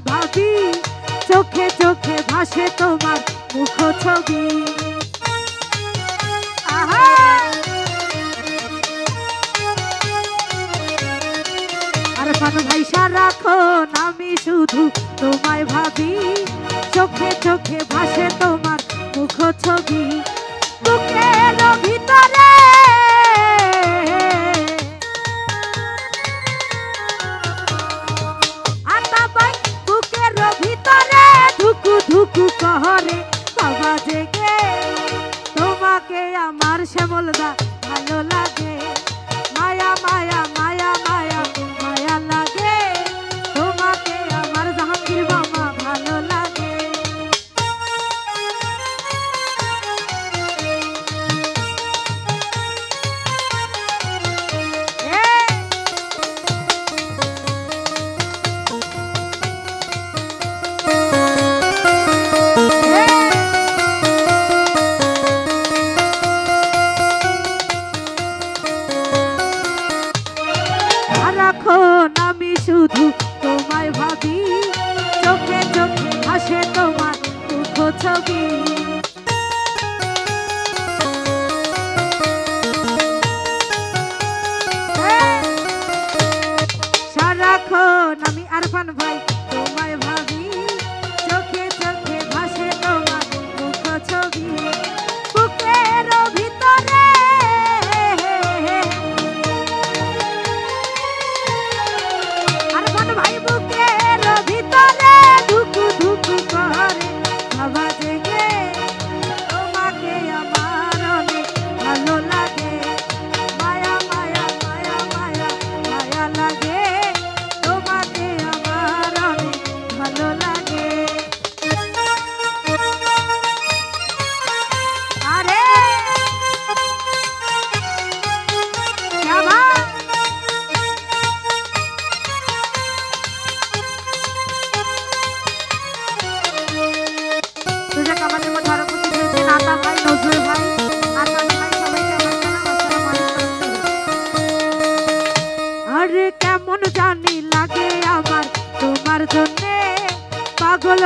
ভাবি, চোখে চোখে ভাসে তোমার মুখ ছবি আর পানো ভাই সারাক্ষণ আমি শুধু তোমায় ভাবি, চোখে চোখে ভাসে তোমার মুখ ছবি বলদা ভালো লাগে।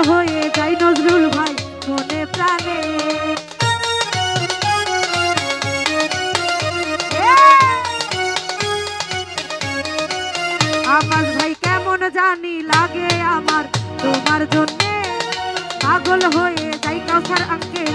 হয়ে যাই নজরুল ভাই, মনে প্রাণে। আমার ভাই, কেমন জানি লাগে আমার তোমার জন্যে। পাগল হয়ে যাই কাউসার আঙ্কেল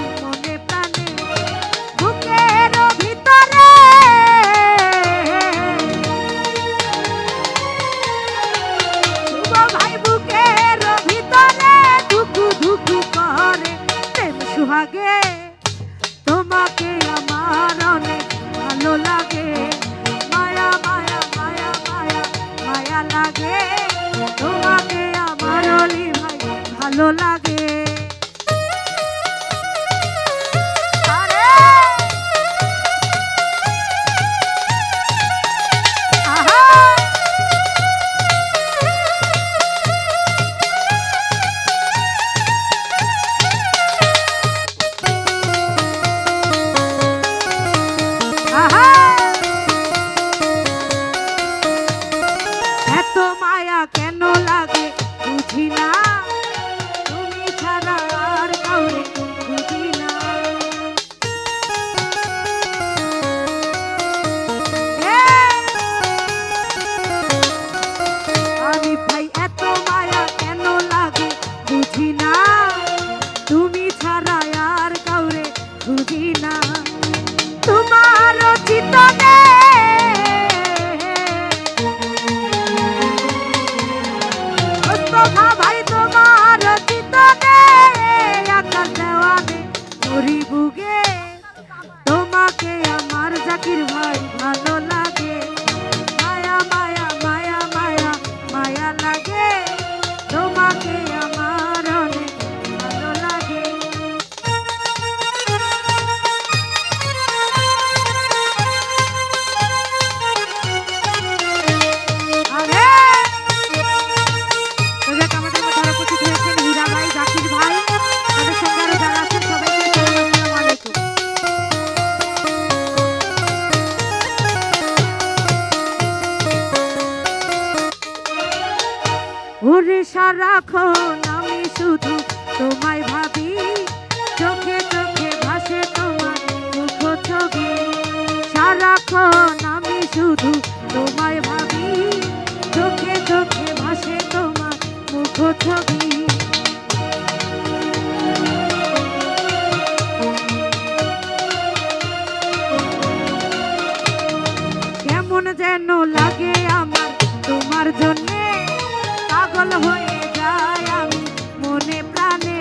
ফকির ভাই সারাক্ষণ আমি শুধু তোমায় ভাবি। চোখে চোখে ভাসে তোমার মুখ ছবি। সারাক্ষণ আমি শুধু তোমায় ভাবি। চোখে চোখে ভাসে তোমার মুখ ছবি। কেমন যেন লাগে আমার তোমার জন্যে। পাগল হয়ে আমি মনে প্রাণে।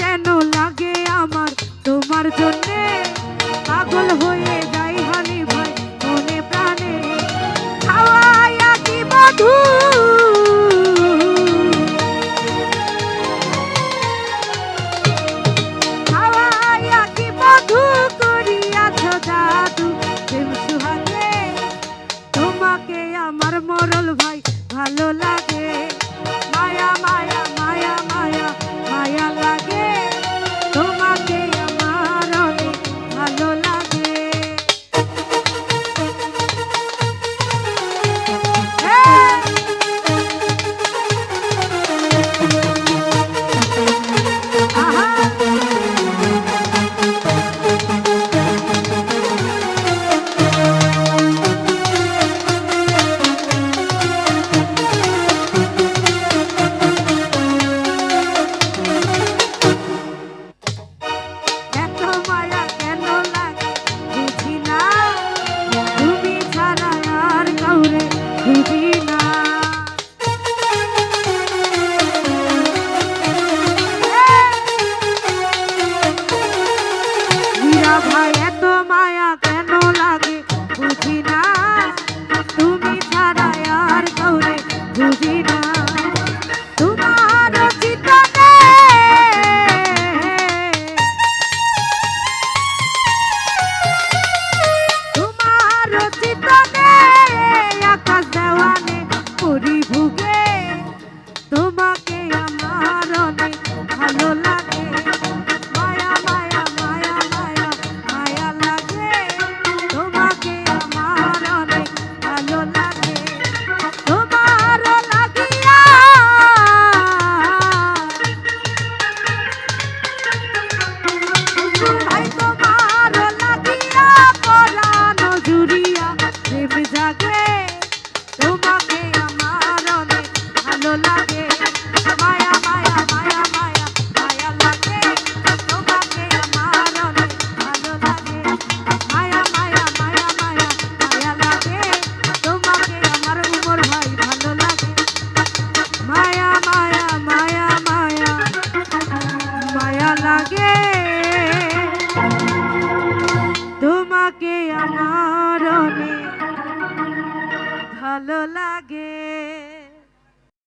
যেন লাগে আমার